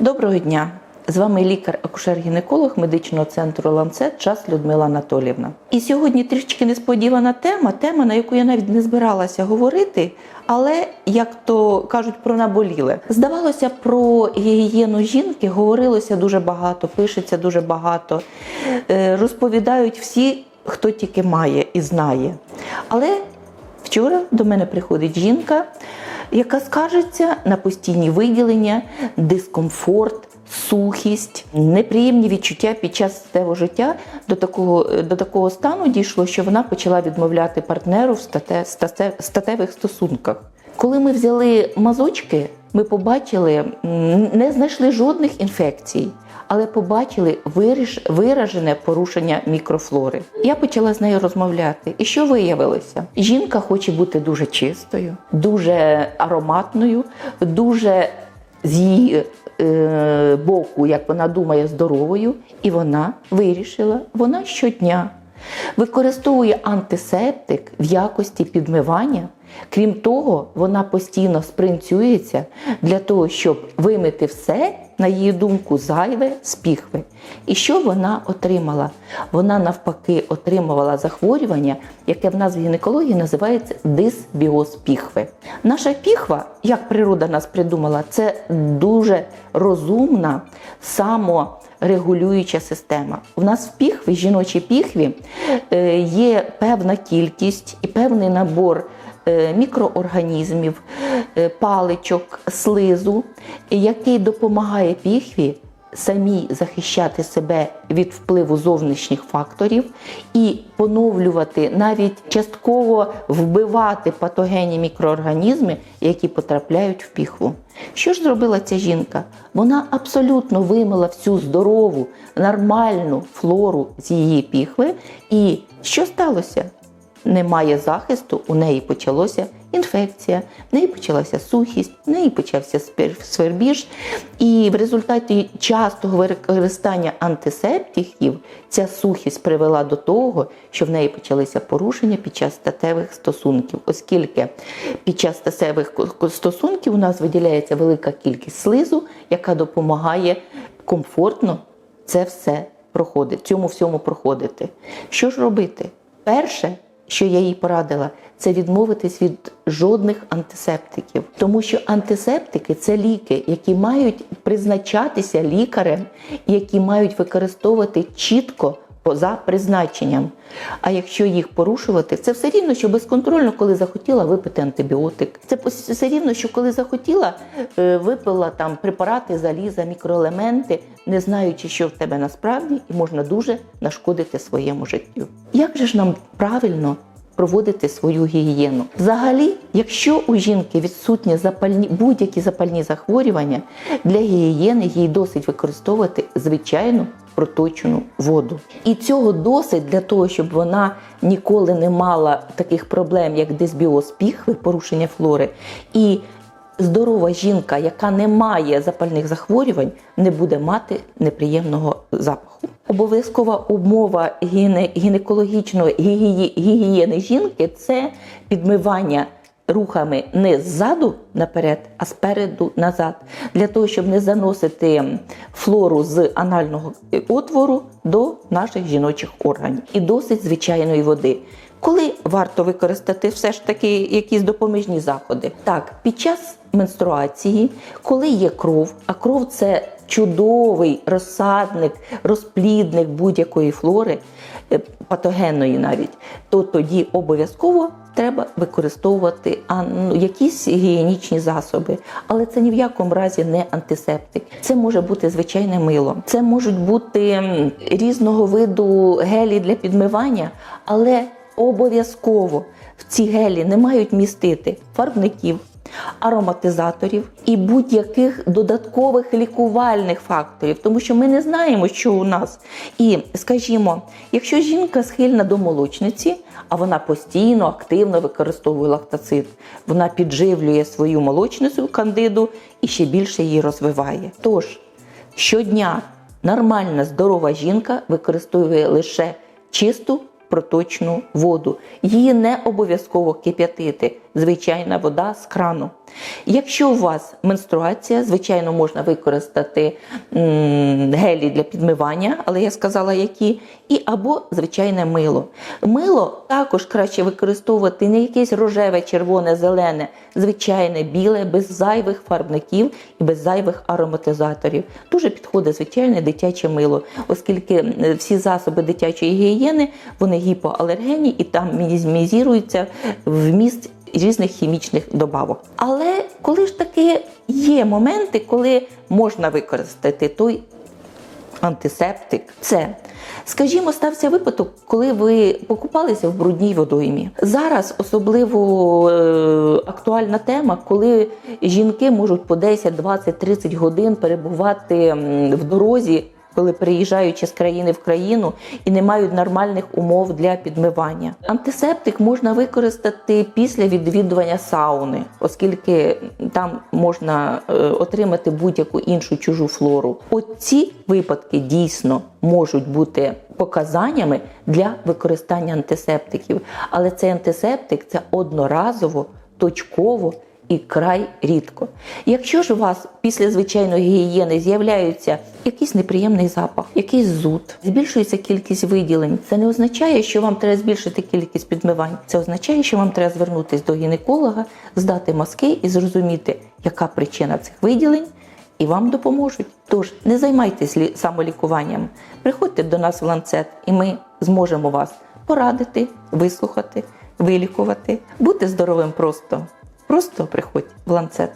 Доброго дня! З вами лікар-акушер-гінеколог медичного центру Ланцет час Людмила Анатолівна. І сьогодні трішки несподівана тема, тема, на яку я навіть не збиралася говорити, але як то кажуть, про наболіле. Здавалося, про гігієну жінки говорилося дуже багато, пишеться дуже багато, е, розповідають всі, хто тільки має і знає. Але Вчора до мене приходить жінка, яка скаржиться на постійні виділення, дискомфорт, сухість, неприємні відчуття під час статевого життя до такого, до такого стану дійшло, що вона почала відмовляти партнеру в стате, стате, статевих стосунках. Коли ми взяли мазочки, ми побачили, не знайшли жодних інфекцій, але побачили виражене порушення мікрофлори. Я почала з нею розмовляти. І що виявилося? Жінка хоче бути дуже чистою, дуже ароматною, дуже з її е, боку, як вона думає, здоровою, і вона вирішила, вона щодня використовує антисептик в якості підмивання. Крім того, вона постійно спринцюється для того, щоб вимити все, на її думку, зайве з піхви. І що вона отримала? Вона навпаки отримувала захворювання, яке в нас в гінекології називається дисбіоз піхви. Наша піхва, як природа нас придумала, це дуже розумна, саморегулююча система. У нас в піхві, жіночій піхві, е, є певна кількість і певний набор мікроорганізмів, е, паличок, слизу, який допомагає піхві самі захищати себе від впливу зовнішніх факторів і поновлювати, навіть частково вбивати патогенні мікроорганізми, які потрапляють в піхву. Що ж зробила ця жінка? Вона абсолютно вимила всю здорову, нормальну флору з її піхви. І що сталося? Немає захисту, у неї почалася інфекція, в неї почалася сухість, в неї почався свербіж. І в результаті частого використання антисептиків ця сухість привела до того, що в неї почалися порушення під час статевих стосунків, оскільки під час статевих стосунків у нас виділяється велика кількість слизу, яка допомагає комфортно це все проходити, цьому всьому проходити. Що ж робити? Перше, що я їй порадила, це відмовитись від жодних антисептиків, тому що антисептики це ліки, які мають призначатися лікарем, які мають використовувати чітко за призначенням. А якщо їх порушувати, це все рівно, що безконтрольно, коли захотіла випити антибіотик. Це все рівно, що коли захотіла, е, випила там препарати, заліза, мікроелементи, не знаючи, що в тебе насправді, і можна дуже нашкодити своєму життю. Як же ж нам правильно проводити свою гігієну? Взагалі, якщо у жінки відсутні запальні будь-які запальні захворювання, для гігієни їй досить використовувати звичайну проточну воду. І цього досить для того, щоб вона ніколи не мала таких проблем, як дисбіоз піхви, порушення флори. І здорова жінка, яка не має запальних захворювань, не буде мати неприємного запаху. Обов'язкова умова гіне- гінекологічної гігієни жінки це підмивання рухами не ззаду наперед, а спереду назад, для того, щоб не заносити флору з анального отвору до наших жіночих органів. І досить звичайної води. Коли варто використати все ж таки якісь допоміжні заходи? Так, під час менструації, коли є кров, а кров це чудовий розсадник, розплідник будь-якої флори, е, патогенної навіть, то тоді обов'язково треба використовувати ну, якісь гігієнічні засоби. Але це ні в якому разі не антисептик. Це може бути звичайне мило, це можуть бути різного виду гелі для підмивання, але обов'язково в ці гелі не мають містити фарбників, ароматизаторів і будь-яких додаткових лікувальних факторів, тому що ми не знаємо, що у нас. І скажімо, якщо жінка схильна до молочниці, а вона постійно активно використовує лактацит, вона підживлює свою молочницю кандиду і ще більше її розвиває. Тож щодня нормальна здорова жінка використовує лише чисту проточну воду. Її не обов'язково кип'ятити. Звичайна вода з крану. Якщо у вас менструація, звичайно, можна використати гелі для підмивання, але я сказала які, і або звичайне мило. Мило також краще використовувати не якесь рожеве, червоне, зелене, звичайне біле, без зайвих фарбників і без зайвих ароматизаторів. Дуже підходить звичайне дитяче мило, оскільки всі засоби дитячої гігієни вони гіпоалергенні і там мінімізується вміст різних хімічних добавок. Але коли ж таки є моменти, коли можна використати той антисептик, це. Скажімо, стався випадок, коли ви покупалися в брудній водоймі. Зараз особливо е, актуальна тема, коли жінки можуть по 10, 20, 30 годин перебувати в дорозі, коли переїжджаючи з країни в країну і не мають нормальних умов для підмивання. Антисептик можна використати після відвідування сауни, оскільки там можна е, отримати будь-яку іншу чужу флору. Оці випадки дійсно можуть бути показаннями для використання антисептиків, але цей антисептик це одноразово, точково і край рідко. Якщо ж у вас після звичайної гігієни з'являються якийсь неприємний запах, якийсь зуд, збільшується кількість виділень, це не означає, що вам треба збільшити кількість підмивань. Це означає, що вам треба звернутися до гінеколога, здати мазки і зрозуміти, яка причина цих виділень. І вам допоможуть. Тож не займайтесь самолікуванням. Приходьте до нас в ланцет, і ми зможемо вас порадити, вислухати, вилікувати. Бути здоровим просто. Просто приходь в ланцет.